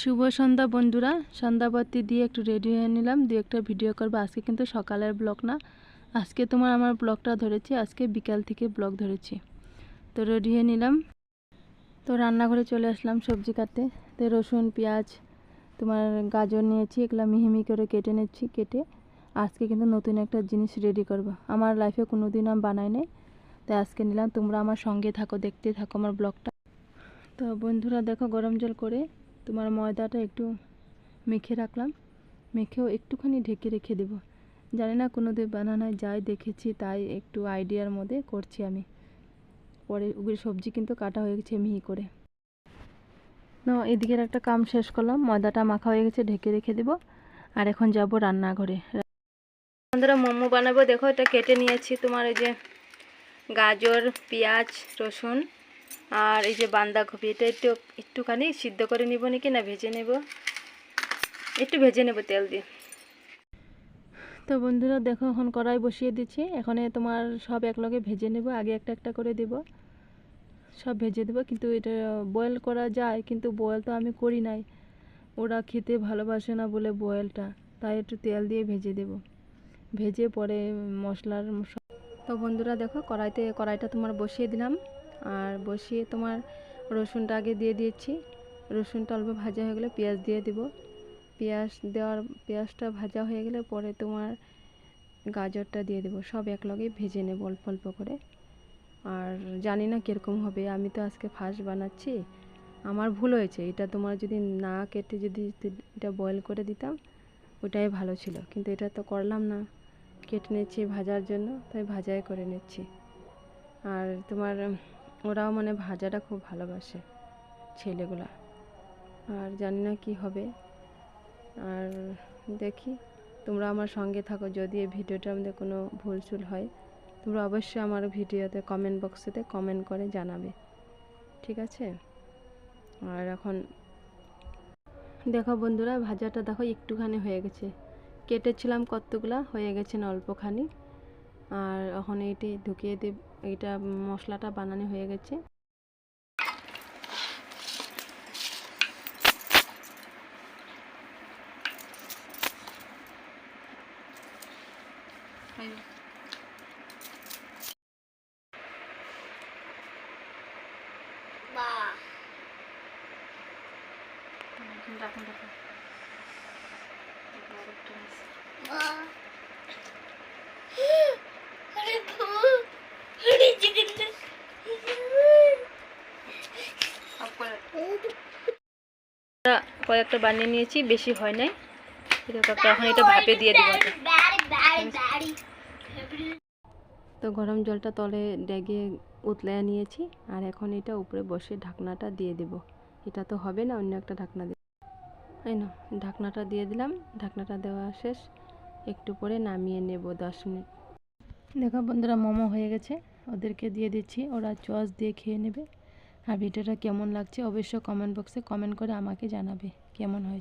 শুভ সন্ধ্যা বন্ধুরা। সন্ধ্যাবাতি দিয়ে একটু রেডি হয়ে নিলাম, দু একটা ভিডিও করব। আজকে কিন্তু সকালের ব্লগ না। আজকে তোমার আমার ব্লগটা ধরেছি, আজকে বিকাল থেকে ব্লগ ধরেছি। তো রেডি হয়ে নিলাম। তো রান্নাঘরে চলে আসলাম সবজি কাটতে। তো রসুন, পেঁয়াজ, তোমার গাজর নিয়েছি, এগুলো মিহিমি করে কেটে নিচ্ছি, কেটে আজকে কিন্তু নতুন একটা জিনিস রেডি করব। আমার লাইফে কোনো দিন আমি বানাই নাই। তাই আজকে নিলাম, তোমরা আমার সঙ্গে থাকো, দেখতে থাকো আমার ব্লগটা তো বন্ধুরা দেখো গরম জল করে তোমার ময়দাটা একটু মেখে রাখলাম। মেখেও একটুখানি ঢেকে রেখে দেবো। জানি না কোনো দিন বানানায় যাই দেখেছি, তাই একটু আইডিয়ার মধ্যে করছি আমি। পরে ওগুলো সবজি কিন্তু কাটা হয়ে গেছে মিহি করে। না এদিকের একটা কাম শেষ করলাম। ময়দাটা মাখা হয়ে গেছে, ঢেকে রেখে দেবো। আর এখন যাব রান্নাঘরে। বন্ধুরা, মোমো বানাবো। দেখো, এটা কেটে নিয়েছি তোমার এই যে গাজর, পেঁয়াজ, রসুন। আর এই যে বাঁধাকপি এটা একটু, একটুখানি সিদ্ধ করে নিব নাকি না ভেজে নেব? একটু ভেজে নেব তেল দিয়ে। তো বন্ধুরা, দেখো এখন কড়াই বসিয়ে দিচ্ছি। এখানে তোমার সব একলগে ভেজে নেব, আগে একটা একটা করে দেব। সব ভেজে দেবো, কিন্তু এটা বয়েল করা যায়, কিন্তু বয়েল তো আমি করি নাই। ওরা খেতে ভালোবাসে না বলে বয়েলটা তাই একটু তেল দিয়ে ভেজে দেব। ভেজে পরে মশলার তো বন্ধুরা দেখো, কড়াইতে, কড়াইটা তোমার বসিয়ে দিলাম। আর বসিয়ে তোমার রসুনটা আগে দিয়ে দিয়েছি। রসুনটা অল্প ভাজা হয়ে গেলে পেঁয়াজ দিয়ে দিব। পেঁয়াজ দেওয়ার, পেঁয়াজটা ভাজা হয়ে গেলে পরে তোমার গাজরটা দিয়ে দেবো। সব একলগে ভেজে নেব অল্প অল্প করে। আর জানি না কীরকম হবে, আমি তো আজকে ফার্স্ট বানাচ্ছি। আমার ভুল হয়েছে, এটা তোমার যদি না কেটে যদি এটা বয়েল করে দিতাম, ওটাই ভালো ছিল। কিন্তু এটা তো করলাম না, কেটে নিচ্ছি ভাজার জন্য, তাই ভাজাই করে নিচ্ছি। আর তোমার ওরাও মানে ভাজাটা খুব ভালোবাসে ছেলেগুলা। আর জানি না কি হবে। আর দেখি, তোমরা আমার সঙ্গে থাকো যদি এই ভিডিওটার মধ্যে কোনো ভুল চুল হয়। তোমরা অবশ্যই আমার ভিডিওতে কমেন্ট বক্সেতে কমেন্ট করে জানাবে। ঠিক আছে? আর এখন দেখো বন্ধুরা, ভাজাটা দেখো একটুখানি হয়ে গেছে। কেটেছিলাম কতগুলা, হয়ে গেছে অল্পখানি। আর এখন এটি ঢুকিয়ে দেব এইটা মশলাটা বানানো হয়ে গেছে। রাখুন রাখুন কয়েকটা বানিয়ে নিয়েছি, বেশি হয় নাই। এখন এটা ভাপে দিয়ে দিব। তো গরম জলটা তলে ডেগে উতলায় নিয়েছি, আর এখন এটা উপরে বসে ঢাকনাটা দিয়ে দেব। এটা তো হবে না, অন্য একটা ঢাকনা দিয়ে এই না ঢাকনাটা দিয়ে দিলাম, ঢাকনাটা দেওয়া শেষ। একটু পরে নামিয়ে নেব দশ মিনিট। দেখো বন্ধুরা, মোমো হয়ে গেছে, ওদেরকে দিয়ে দিচ্ছি, ওরা চস দিয়ে খেয়ে নেবে। আর ভিডিওটা কেমন লাগছে অবশ্যই কমেন্ট বক্সে কমেন্ট করে আমাকে জানাবে কেমন হয়েছে?